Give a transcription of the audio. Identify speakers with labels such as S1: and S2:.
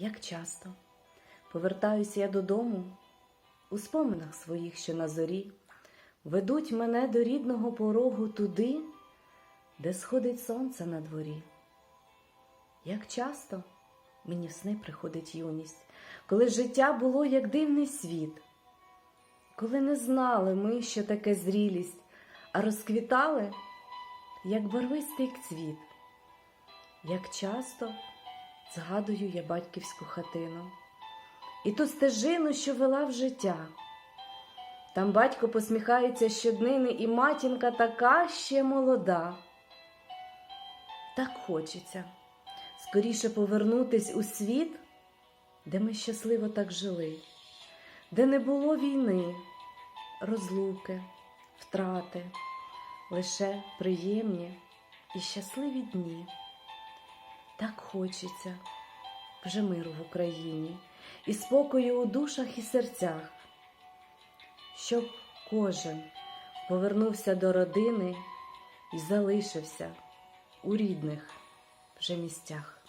S1: як часто повертаюсь я додому у споминах своїх, що на зорі, ведуть мене до рідного порогу туди, де сходить сонце на дворі. Як часто мені в сни приходить юність, коли життя було як дивний світ, коли не знали ми, що таке зрілість, а розквітали, як барвистий цвіт. Як часто згадую я батьківську хатину і ту стежину, що вела в життя. Там батько посміхається щоднини, і матінка така ще молода. Так хочеться скоріше повернутись у світ, де ми щасливо так жили, де не було війни, розлуки, втрати, лише приємні і щасливі дні. Так хочеться вже миру в Україні і спокою у душах і серцях, щоб кожен повернувся до родини і залишився у рідних вже місцях.